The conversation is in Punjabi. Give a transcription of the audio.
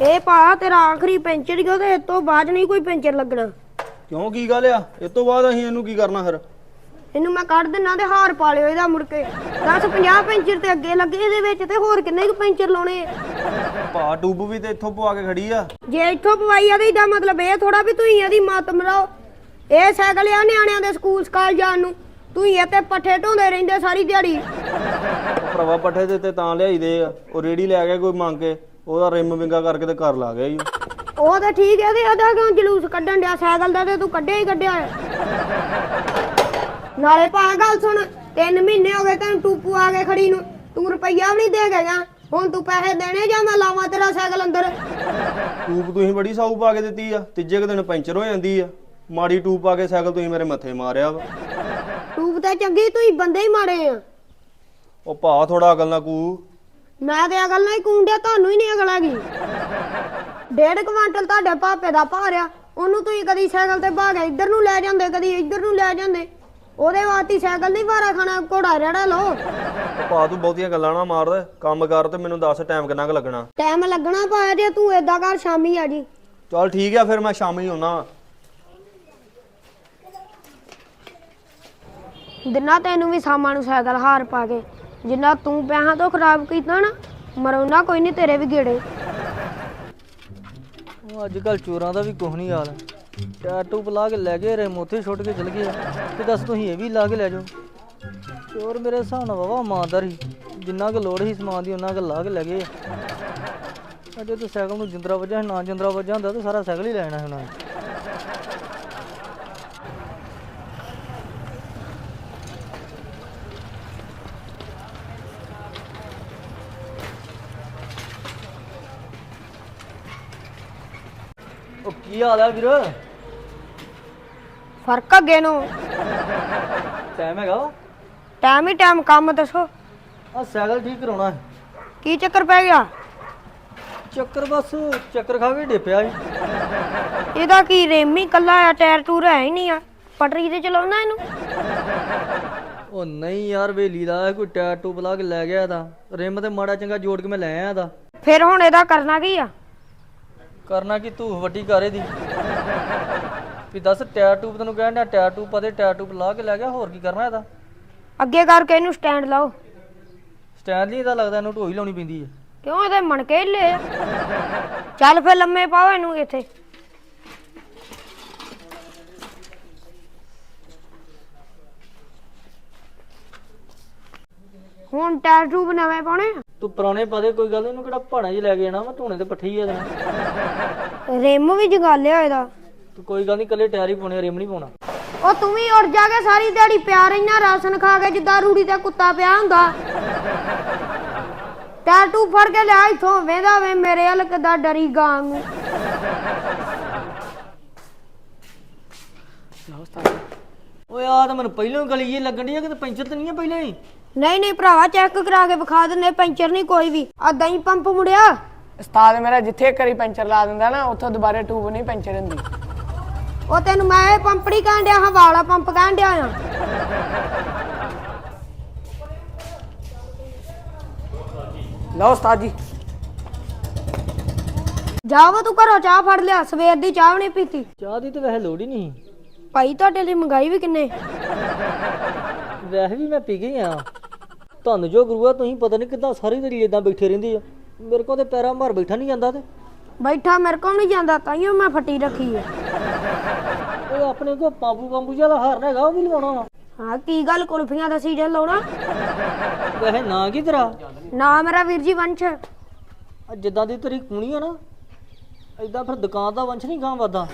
ਇਹ ਭਾ ਤੇਰਾ ਆਖਰੀ ਪੈਂਚਰ ਹੀ ਆ ਤੇ ਬਾਅਦ ਨਹੀਂ ਕੋਈ ਪੈਂਚਰ ਲੱਗਣਾ। ਕਿਉਂ ਕੀ ਗੱਲ ਆ? ਇਸ ਤੋਂ ਬਾਅਦ ਅਸੀਂ ਇਹਨੂੰ ਕੀ ਕਰਨਾ ਫਿਰ? ਇਹਨੂੰ ਮੈਂ ਕੱਢ ਦਿੰਨਾ ਤੇ ਹਾਰ ਪਾ ਲਿਓ ਇਹਦਾ ਮੁੜ ਕੇ। 10 50 ਪੈਂਚਰ ਤੇ ਅੱਗੇ ਲੱਗੇ ਇਹਦੇ ਵਿੱਚ ਤੇ ਹੋਰ ਕਿੰਨੇ ਕੁ ਪੈਂਚਰ ਲਾਉਣੇ ਆ? ਭਾ ਟੂਬ ਵੀ ਤੇ ਇੱਥੋਂ ਪਵਾ ਕੇ ਖੜੀ ਆ। ਜੇ ਇੱਥੋਂ ਪਵਾਈ ਆ ਤੇ ਇਹਦਾ ਮਤਲਬ ਇਹ ਥੋੜਾ ਵੀ ਤੁਸੀਂ ਇਹਦੀ ਮੱਤ ਮਰਾਓ ਇਹ ਸਾਈਕਲ ਆ ਨਿਆਣਿਆਂ ਦੇ ਸਕੂਲ ਸਕਾਲ ਜਾਣ ਨੂੰ। ਤੁਸੀਂ ਤੇ ਪੱਠੇ ਢੋਂਦੇ ਰਹਿੰਦੇ ਸਾਰੀ ਦਿਹਾੜੀ। ਭਰਾਵਾ ਪੱਠੇ ਦੇ ਤੇ ਤਾਂ ਲਿਆਈਦੇ ਆ। ਉਹ ਰੇੜੀ ਲੈ ਗਿਆ ਕੋਈ ਮੰਗ ਕੇ। ਉਹਦਾ ਰਿਮ ਵਿੰਗਾ ਕਰਕੇ ਤੇ ਘਰ ਲਾ ਗਿਆ ਜੀ ਉਹ। ਤਾਂ ਠੀਕ ਹੈ ਤੇ ਇਹਦਾ ਕਿਉਂ ਜਲੂਸ ਕੱਢਣ ਡਿਆ? ਸਾਈਕਲ ਦਾ ਤੇ ਤੂੰ ਕੱਢਿਆ ਹੀ ਕੱਢਿਆ ਹੈ। ਨਾਲੇ ਭਾ ਗੱਲ ਸੁਣ 3 ਮਹੀਨੇ ਹੋ ਗਏ ਤੈਨੂੰ ਟੂਪੂ ਆ ਕੇ ਖੜੀ ਨੂੰ। ਤੂੰ ਰੁਪਈਆ ਵੀ ਨਹੀਂ ਦੇ ਕੇ ਗਿਆ। ਹੁਣ ਤੂੰ ਪੈਸੇ ਦੇਣੇ ਜਾਂ ਮੈਂ ਲਾਵਾਂ ਤੇਰਾ ਸਾਈਕਲ ਅੰਦਰ? ਟੂਬ ਤੁਸੀਂ ਬੜੀ ਸਾਊ ਪਾ ਕੇ ਦਿੱਤੀ ਆ। ਤੀਜੇ ਕੁ ਦਿਨ ਪੈਂਚਰ ਹੋ ਜਾਂਦੀ ਆ। ਮਾੜੀ ਟੂਬ ਪਾ ਕੇ ਸਾਈਕਲ ਤੁਸੀਂ ਮੇਰੇ ਮੱਥੇ ਮਾਰਿਆ ਵਾ। ਟੂਬ ਤਾਂ ਚੰਗੀ ਤੁਸੀਂ ਬੰਦੇ ਹੀ ਮਾੜੇ ਆ। ਉਹ ਭਾ ਥੋੜਾ ਅਕਲ ਨਾ ਕੂ। ਮੈਂ ਤੇ ਅਗਲ ਨਹੀਂ ਕੂੰਡਿਆ ਤੁਹਾਨੂੰ ਹੀ ਨਹੀਂ ਅਗਲ ਹੈਗੀ। ਡੇਢ ਕੁਆਂਟਲ ਤੁਹਾਡੇ ਭਾਪੇ ਦਾ ਭਾਰਿਆ ਉਹਨੂੰ ਤੁਸੀਂ ਕਦੀ ਸਾਈਕਲ ਤੇ ਭਾ ਕੇ ਇੱਧਰ ਨੂੰ ਲੈ ਜਾਂਦੇ ਕਦੀ ਇੱਧਰ ਨੂੰ ਲੈ ਜਾਂਦੇ। ਉਹਦੇ ਵਾਸਤੇ ਸਾਈਕਲ ਨਹੀਂ ਭਾਰਾ ਖਾਣਾ ਘੋੜਾ ਰੜਾ ਉਹ ਭਾ ਤੂੰ ਬਹੁਤੀਆਂ ਗੱਲਾਂ ਨਾ ਮਾਰ ਕੰਮ ਕਰ ਤੇ ਮੈਨੂੰ ਦੱਸ ਟਾਈਮ ਕਿੰਨਾ ਕੁ ਲੱਗਣਾ। ਟਾਈਮ ਲੱਗਣਾ ਪਾਇਆ ਜੇ ਤੂੰ ਏਦਾਂ ਕਰ ਸ਼ਾਮੀ ਆ ਜੀ। ਚਲ ਠੀਕ ਆ ਫਿਰ ਮੈਂ ਸ਼ਾਮੀ ਆਉਣਾ ਦਿਨਾ ਤੈਨੂੰ ਵੀ ਸਾਮਾਂ ਨੂੰ ਸਾਈਕਲ ਹਾਰ ਪਾ ਕੇ। ਜਿੰਨਾ ਤੂੰ ਪੈਸਾ ਤੋਂ ਖਰਾਬ ਕੀਤਾ ਨਾ ਮਰਉਣਾ ਕੋਈ ਨਹੀਂ ਤੇਰੇ ਵੀ ਗੇੜੇ। ਉਹ ਅੱਜ ਕੱਲ ਚੋਰਾਂ ਦਾ ਵੀ ਕੁਝ ਨਹੀਂ ਹਾਲ। ਟੈਟੂ ਲਾ ਕੇ ਲੈ ਗਏ ਰੇ ਛੁੱਟ ਕੇ ਚਲ ਗਏ ਤੇ ਦੱਸ ਤੁਸੀਂ ਇਹ ਵੀ ਲਾ ਕੇ ਲੈ ਜਾਓ। ਚੋਰ ਮੇਰੇ ਹਿਸਾਬ ਨਾਲ ਵਾਵਾ ਇਮਾਨਦਾਰ ਸੀ। ਜਿੰਨਾ ਕੁ ਲੋੜ ਸੀ ਸਮਾਨ ਦੀ, ਉਹਨਾਂ ਕੁ ਲਾ ਕੇ ਲੈ ਗਏ ਅਜੇ ਤੂੰ ਸਾਈਕਲ ਨੂੰ ਜਿੰਦਰਾ ਵੱਜਾ ਨਾ ਜਿੰਦਰਾ ਵੱਜਾ ਹੁੰਦਾ, ਤਾਂ ਸਾਰਾ ਸਾਈਕਲ ਹੀ ਲੈਣਾ ਸੀ ਉਹਨਾਂ ਨੇ। ਕੀ ਹਾਲ ਆ ਵੀਰ? ਫ਼ਰਕ ਅੱਗੇ ਨੂੰ। ਟਾਈਮ ਹੈਗਾ ਵਾ? ਟਾਈਮ ਹੀ ਟਾਈਮ ਕੰਮ ਦੱਸੋ। ਆ ਸਾਈਕਲ ਠੀਕ ਕਰਾਉਣਾ ਹੈ ਕੀ ਚੱਕਰ ਪੈ ਗਿਆ? ਚੱਕਰ ਬਸ ਚੱਕਰ ਖਾ ਕੇ ਡਿੱਪਿਆ ਸੀ। ਇਹਦਾ ਕੀ ਰੇਮੀ ਕੱਲਾ ਆ ਟਾਇਰ ਟੂਰ ਹੈ ਹੀ ਨਹੀਂ ਆ। ਪਟਰੀ ਤੇ ਚਲਾਉਣਾ ਇਹਨੂੰ। ਉਹ ਨਹੀਂ ਯਾਰ ਵੇਲੀ ਦਾ ਕੋਈ ਟਾਇਰ ਟੂਬ ਲਾ ਕੇ ਲੈ ਗਿਆ ਦਾ ਰਿਮ ਤੇ ਮਾੜਾ ਚੰਗਾ ਜੋੜ ਕੇ ਮੈਂ ਲੈ ਆਇਆ ਦਾ ਫਿਰ ਹੁਣ ਇਹਦਾ ਕਰਨਾ ਕੀ ਆ? ਕਰਨਾ ਕੀ ਤੂੰ ਵੱਡੀ ਕਾਰੇ ਦੀ? ਵੀ ਦੱਸ ਟਾਇਰ ਟੂਬ ਤੈਨੂੰ ਕਹਿਣ ਡਿਆ ਟਾਇਰ ਟੂਬ ਪਤੇ ਟਾਇਰ ਟੂਬ ਲਾ ਕੇ ਲੈ ਗਿਆ ਹੋਰ ਕੀ ਕਰਨਾ ਇਹਦਾ? ਅੱਗੇ ਕਰਕੇ ਇਹਨੂੰ ਸਟੈਂਡ ਲਾਓ। ਸਟੈਂਡ ਨਹੀਂ ਇਹਦਾ ਲੱਗਦਾ ਇਹਨੂੰ ਢੋਈ ਲਾਉਣੀ ਪੈਂਦੀ ਹੈ ਕਿਉਂ? ਇਹਦੇ ਮਣਕੇ ਹੀ ਲੈ ਆ। ਚੱਲ ਫਿਰ ਲੰਮੇ ਪਾਓ ਇਹਨੂੰ ਇੱਥੇ। ਹੁਣ ਟਾਇਰ ਟੂਬ ਨਵੇਂ ਪਾਉਣੇ ਆ? ਤੂੰ ਪੁਰਾਣੇ ਪਦੇ ਕੋਈ ਗੱਲ ਨੀ, ਇਹਨੂੰ ਕਿਹੜਾ ਪਹਾੜਾਂ 'ਚ ਲੈ ਕੇ ਜਾਣਾ ਮੈਂ ਧੂਣੇ ਤੇ ਪੱਠੀ ਹੀ ਆ ਦੇਣਾ। ਰਿਮ ਵੀ ਜਗਾਲਿਆ ਇਹਦਾ। ਤੂੰ ਕੋਈ ਗੱਲ ਨਹੀਂ ਕੱਲੇ ਟਾਇਰ ਹੀ ਪਾਉਣੇ ਰਿਮ ਨਹੀਂ ਪਾਉਣਾ। ਉਹ ਤੂੰ ਵੀ ਉੜ ਜਾ ਕੇ ਸਾਰੀ ਦਿਹਾੜੀ ਪਿਆ ਰਹਿਣਾ ਰਾਸ਼ਨ ਖਾ ਕੇ ਜਿੱਦਾਂ ਰੂੜੀ ਤੇ ਕੁੱਤਾ ਪਿਆ ਹੁੰਦਾ। ਟੂਬ ਫੜ ਕੇ ਲਿਆ ਇੱਥੋਂ ਵੇਂਦਾ ਵੇ ਮੇਰੇ ਹਲ ਕਿੱਦਾਂ ਡਰੀ ਗਾਂ ਨੂੰ ਓਏ ਆ ਤਾਂ ਮੈਨੂੰ ਪਹਿਲਾਂ ਹੀ ਗਲੀ ਜੀ ਲੱਗਣ ਦੀ ਆ ਕਿਤੇ ਪੈਂਚਰ ਤਾਂ ਨਹੀਂ ਆ ਪਹਿਲਾਂ ਹੀ? ਨਹੀਂ ਨਹੀਂ ਭਰਾਵਾ ਚੈੱਕ ਕਰਾ ਕੇ ਵਿਖਾ ਦਿੰਦੇ ਪੈਂਚਰ ਨਹੀਂ ਕੋਈ ਵੀ। ਆ ਦਹੀਂ ਪੰਪ ਮੁੜਿਆ। ਉਸਤਾਦ ਮੇਰਾ ਜਿੱਥੇ ਇੱਕ ਵਾਰੀ ਪੈਂਚਰ ਲਾ ਦਿੰਦਾ ਨਾ ਉੱਥੋਂ ਦੁਬਾਰਾ ਟੂਬ ਨਹੀਂ ਪੈਂਚਰ ਹੁੰਦੀ। ਉਹ ਤੈਨੂੰ ਮੈਂ ਇਹ ਪੰਪ ਨਹੀਂ ਕਹਿਣ ਡਿਆ ਹਾਂ ਵਾਲਾ ਪੰਪ ਕਹਿਣ ਡਿਆ ਆ। ਲਓ ਉਸਤਾਦ ਜੀ। ਜਾਵਾ ਤੂੰ ਘਰੋਂ ਚਾਹ ਫੜ ਲਿਆ ਸਵੇਰ ਦੀ ਚਾਹ ਵੀ ਨਹੀਂ ਪੀਤੀ। ਚਾਹ ਦੀ ਤਾਂ ਵੈਸੇ ਲੋੜ ਹੀ ਨਹੀਂ। ਭਾਈ ਤੁਹਾਡੇ ਲਈ ਮੰਗਾਈ ਵੀ ਕਿੰਨੇ? ਵੈਸੇ ਵੀ ਮੈਂ ਪੀ ਗਈ ਆ। ਤੁਹਾਨੂੰ ਜੋ ਗੁਰੂਆ ਤੁਸੀਂ ਪਤਾ ਨਹੀਂ ਕਿੱਦਾਂ ਸਾਰੀ ਦਿਹਾੜੀ ਇਦਾਂ ਬੈਠੇ ਰਹਿੰਦੇ ਆ। ਮੇਰੇ ਕੋਲ ਤੇ ਪੈਰਾਂ ਮਾਰ ਬੈਠਾ ਨਹੀਂ ਜਾਂਦਾ ਤੇ। ਬੈਠਾ ਮੇਰੇ ਕੋਲ ਨਹੀਂ ਜਾਂਦਾ ਤਾਈਓ ਮੈਂ ਫੱਟੀ ਰੱਖੀ ਹੈ ਉਹ ਆਪਣੇ ਕੋ ਪਾਪੂ ਪੰਪੂ ਜਿਹਾ ਹਾਰਨਾ ਹੈਗਾ ਉਹ ਵੀ ਲਵਾਉਣਾ ਵਾ। ਹਾਂ ਕੀ ਗੱਲ ਕੁਲਫੀਆਂ ਦਾ ਸੀਜ਼ਨ ਲਾਉਣਾ? ਵੈਸੇ ਨਾ ਕੀ ਤੇਰਾ? ਨਾ ਮੇਰਾ ਵੀਰ ਜੀ ਵੰਸ਼। ਆ ਜਿੱਦਾਂ ਦੀ ਤੇਰੀ ਕੂਣੀ ਆ ਨਾ ਏਦਾਂ ਫਿਰ ਦੁਕਾਨ ਦਾ ਵੰਸ਼ ਨਹੀਂ ਗਾਂ ਵਾਦਾ